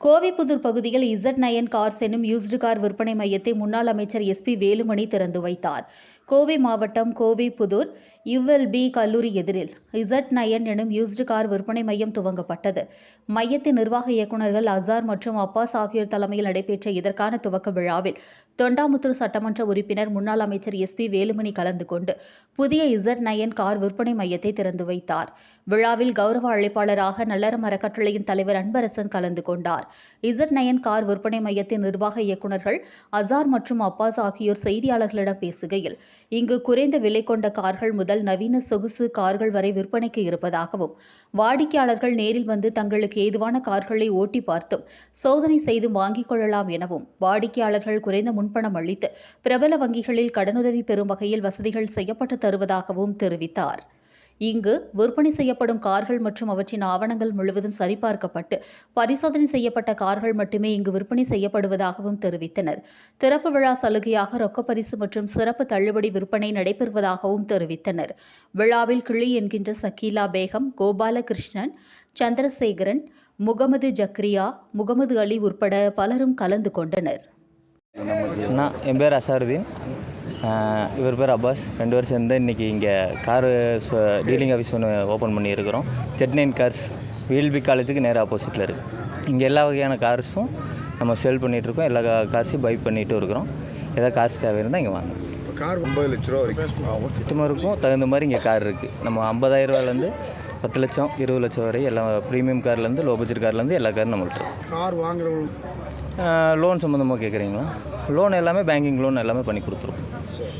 கோவிப்புதூர் பகுதியில் Z nine cars எனும் used car விற்பனை மையத்தை முன்னாள் அமைச்சர் எஸ்பி வேலுமணி திறந்து வைத்தார். கோவை மாவட்டம் கோவைப்புதூர் யுஎல்பி கல்லூரி எதிரில் இசட் நயன் எனும் யூஸ்டு கார் விற்பனை மையம் துவங்கப்பட்டது. மையத்தின் நிர்வாக இயக்குநர்கள் அசார் மற்றும் அப்பாஸ் ஆகியோர் தலைமையில் நடைபெற்ற இதற்கான துவக்க விழாவில் தொண்டாமுத்தூர் சட்டமன்ற உறுப்பினர் முன்னாள் அமைச்சர் எஸ்பி வேலுமணி கலந்து கொண்டு புதிய இசட் நயன் கார் விற்பனை மையத்தை திறந்து வைத்தார். விழாவில் கௌரவ அழைப்பாளராக நல்லறம் அறக்கட்டளையின் தலைவர் அன்பரசன் கலந்து கொண்டார். இசட் நயன் கார் விற்பனை மையத்தின் நிர்வாக இயக்குநர்கள் அசார் மற்றும் அப்பாஸ் ஆகியோர் செய்தியாளர்களிடம் பேசுகையில் இங்கு குறைந்த விலை கொண்ட கார்கள் முதல் நவீன சொகுசு கார்கள் வரை விற்பனைக்கு இருப்பதாகவும் வாடிக்கையாளர்கள் நேரில் வந்து தங்களுக்கு ஏதுவான கார்களை ஓட்டி பார்த்தும் சோதனை செய்து வாங்கிக் கொள்ளலாம் எனவும் வாடிக்கையாளர்கள் குறைந்த முன்பணம் அளித்து பிரபல வங்கிகளில் கடனுதவி பெறும் வகையில் வசதிகள் செய்யப்பட்டு தருவதாகவும் தெரிவித்தார். இங்கு விற்பனை செய்யப்படும் கார்கள் மற்றும் அவற்றின் ஆவணங்கள் முழுவதும் சரிபார்க்கப்பட்டு பரிசோதனை செய்யப்பட்ட கார்கள் மட்டுமே இங்கு விற்பனை செய்யப்படுவதாகவும் தெரிவித்தனர். திறப்பு விழா சலுகையாக ரொக்க பரிசு மற்றும் சிறப்பு தள்ளுபடி விற்பனை நடைபெறுவதாகவும் தெரிவித்தனர். விழாவில் கிளி என்கின்ற சக்கீலா பேகம் கோபாலகிருஷ்ணன் சந்திரசேகரன் முகமது ஜக்ரியா முகமது அலி உட்பட பலரும் கலந்து கொண்டனர். நான் என் பேர் அசாருதீன். இவர் பேர் அப்பாஸ். ரெண்டு பேரும் சேர்ந்து இன்றைக்கி இங்கே காரு டீலிங் ஆஃபீஸ் ஒன்று ஓப்பன் பண்ணியிருக்கிறோம். ஜெட் நைன் கார்ஸ் விஎல்பி காலேஜுக்கு நேராக ஆப்போசிட்டில் இருக்குது இங்கே எல்லா வகையான கார்ஸும் நம்ம சேல் பண்ணிகிட்ருக்கோம் எல்லா கார்ஸையும் பை பண்ணிகிட்டும் இருக்கிறோம். ஏதாவது கார்ஸ் தேவை இருந்தால் இங்கே வாங்க. கார் ஒம்பது லட்ச ரூபா வரைக்கும். ஆகும் கஸ்டமருக்கும் தகுந்த மாதிரி இங்கே கார் இருக்குது நம்ம ஐம்பதாயிரரூவாலேருந்து பத்து லட்சம் இருபது லட்சம் வரை எல்லா ப்ரீமியம் கார்லேருந்து லோ பட்ஜெட் கார்லேருந்து எல்லா காரும் நம்மள்ட்ட இருக்கு. கார் வாங்குறவங்க லோன் சம்மந்தமாக கேட்குறீங்களா லோன் எல்லாமே பேங்கிங் லோன் எல்லாமே பண்ணி கொடுத்துருவோம். சரி.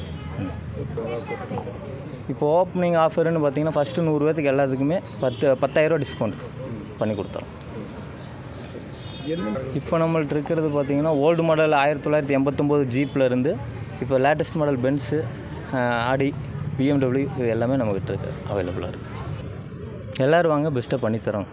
இப்போ ஓப்பனிங் ஆஃபர்னு பார்த்தீங்கன்னா ஃபஸ்ட்டு நூறு பேர்த்துக்கு எல்லாத்துக்குமே பத்து பத்தாயிரரூவா டிஸ்கவுண்ட் பண்ணி கொடுத்தோம் என்ன? இப்போ நம்மள்ட்ட இருக்கிறது பார்த்தீங்கன்னா ஓல்டு மாடல் ஆயிரத்தி தொள்ளாயிரத்தி எண்பத்தொம்போது ஜீப்பில் இருந்து இப்போ latest model Benz Audi BMW இது எல்லாமே நம்மக்கிட்ட இருக்குது அவைலபிளாக இருக்குது எல்லோரும் வாங்க பெஸ்ட்டாக பண்ணித்தரோம்.